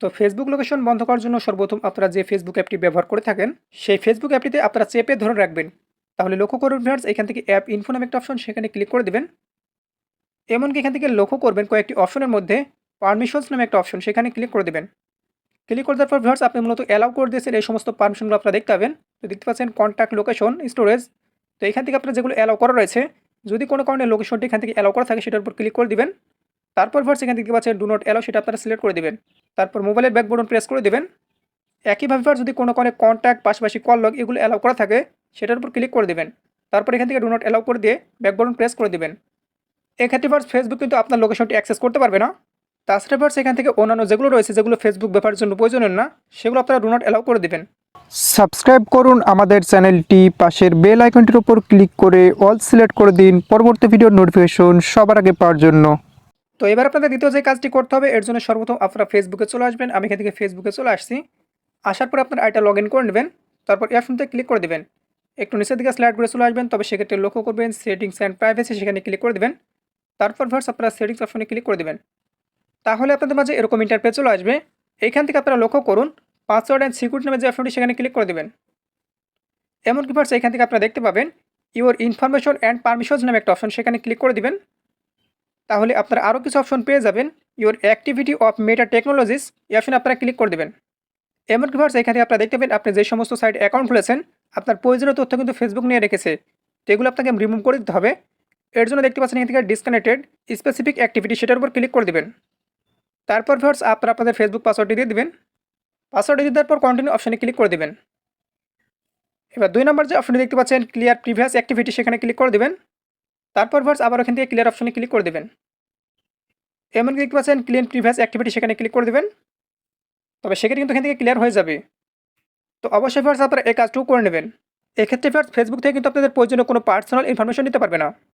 তো Facebook location বন্ধ করার জন্য সর্বপ্রথম আপনারা যে ফেসবুক অ্যাপটি ব্যবহার করে থাকেন, সেই ফেসবুক অ্যাপটিতে আপনারা চেপে ধরে রাখবেন। তাহলে লক্ষ্য করুন ভিউয়ার্স এখান থেকে অ্যাপ ইনফো নামে একটা অপশন সেখানে ক্লিক করে দেবেন। এমনকি এখান থেকে লক্ষ্য করবেন কয়েকটি অপশনের মধ্যে পারমিশনস নামে একটা অপশন সেখানে ক্লিক করে দেবেন। ক্লিক করে দেওয়ার পর ভিউয়ার্স আপনি মূলত অ্যালাউ করে দিয়েছেন এই সমস্ত পারমিশনগুলো আপনারা দেখতে পাবেন। তো দেখতে পাচ্ছেন কন্ট্যাক্ট লোকেশন স্টোরেজ তো এখান থেকে আপনার যেগুলো অ্যালাউ করা রয়েছে, যদি কোনো কারণে লোকেশনটি এখান থেকে অ্যালাউ করা থাকে, সেটার উপর ক্লিক করে দিবেন। তারপর ভার্স এখান থেকে দেখতে পাচ্ছেন ডু নট অ্যালাউ সেটা আপনারা সিলেক্ট করে দেবেন। তারপর মোবাইলের ব্যাক বটন প্রেস করে দেবেন। একইভাবে ভার্স যদি কোনো কারণে কন্ট্যাক্ট পাশাপাশি কল লগ এগুলো অ্যালাউ করা থাকে, সেটার উপর ক্লিক করে দেবেন। তারপর এখান থেকে ডু নট অ্যালাউ করে দিয়ে ব্যাক বটন প্রেস করে দেবেন। এক্ষেত্রে ভার্স ফেসবুক কিন্তু আপনার লোকেশনটি অ্যাক্সেস করতে পারবে না। তাছাড়া ভার্স এখান থেকে অন্যান্য যেগুলো রয়েছে, যেগুলো ফেসবুক ব্যাপারের জন্য প্রয়োজনীয় না, সেগুলো আপনারা ডু নট অ্যালাউ করে দেবেন। সাবস্ক্রাইব করুন আমাদের চ্যানেলটি, পাশের বেল আইকনটির উপর ক্লিক করে অল সিলেক্ট করে দিন। পরবর্তী ভিডিওর নোটিফিকেশন সবার আগে পাওয়ার জন্য। তো এবার আপনাদের দ্বিতীয় যে কাজটি করতে হবে, এর জন্য সর্বপ্রথম আপনারা ফেসবুকে চলে আসবেন। আমি এখান থেকে ফেসবুকে চলে আসছি। আসার পর আপনার আইটা লগ ইন করে নেবেন। তারপর অপশনতে ক্লিক করে দেবেন। একটু নিচের দিকে স্লাইড করে চলে আসবেন। তবে সেক্ষেত্রে লক্ষ্য করবেন সেটিংস অ্যান্ড প্রাইভেসি সেখানে ক্লিক করে দেবেন। তারপর ভার্স আপনারা সেটিংস অপশনে ক্লিক করে দেবেন। তাহলে আপনাদের মাঝে এরকম ইন্টারপেজ চলে আসবে। এইখান থেকে আপনারা লক্ষ্য করুন পাসওয়ার্ড অ্যান্ড সিকিউরিটি নামে যে অপশনটি সেখানে ক্লিক করে দেবেন। এমনকি ভার্স এখান থেকে আপনারা দেখতে পাবেন ইউর ইনফরমেশন অ্যান্ড পারমিশনস নামে একটা অপশন সেখানে ক্লিক করে দিবেন। তাহলে আপনারা আরও কিছু অপশন পেয়ে যাবেন। Your activity off Meta technologies এই অপশনে আপনারা ক্লিক করে দেবেন। এমনকি ভার্স এখানে আপনারা দেখতে পাবেন, আপনি যে সমস্ত সাইট অ্যাকাউন্ট খুলেছেন, আপনার প্রয়োজনীয় তথ্য কিন্তু ফেসবুক নিয়ে রেখেছে। তো এগুলো আপনাকে রিমুভ করে দিতে হবে। এর জন্য দেখতে পাচ্ছেন এখান থেকে ডিসকানেক্টেড স্পেসিফিক অ্যাক্টিভিটি সেটার উপর ক্লিক করে দেবেন। তারপর ভার্স আপনারা আপনাদের ফেসবুক পাসওয়ার্ডটি দিয়ে দেবেন। পাসওয়ার্ড দিয়ে দেওয়ার পর কন্টিনিউ অপশনে ক্লিক করে দেবেন। এবার দুই নম্বর যে অপশনটি দেখতে পাচ্ছেন ক্লিয়ার প্রিভিয়াস অ্যাক্টিভিটি সেখানে ক্লিক করে দেবেন। তারপর ভার্স আবার ওখান থেকে ক্লিয়ার অপশনে ক্লিক করে দেবেন। এমনকি দেখতে পাচ্ছেন? ক্লিন প্রিভিয়াস অ্যাক্টিভিটি সেখানে ক্লিক করে দেবেন। তবে সেক্ষেত্রে কিন্তু এখান থেকে ক্লিয়ার হয়ে যাবে। তো অবশ্যই ফার্স্ট আপনারা এই কাজটুকু করে নেবেন। এক্ষেত্রে ফার্স্ট ফেসবুক থেকে কিন্তু আপনাদের প্রয়োজনীয় কোনো পার্সোনাল ইনফরমেশন নিতে পারবে না।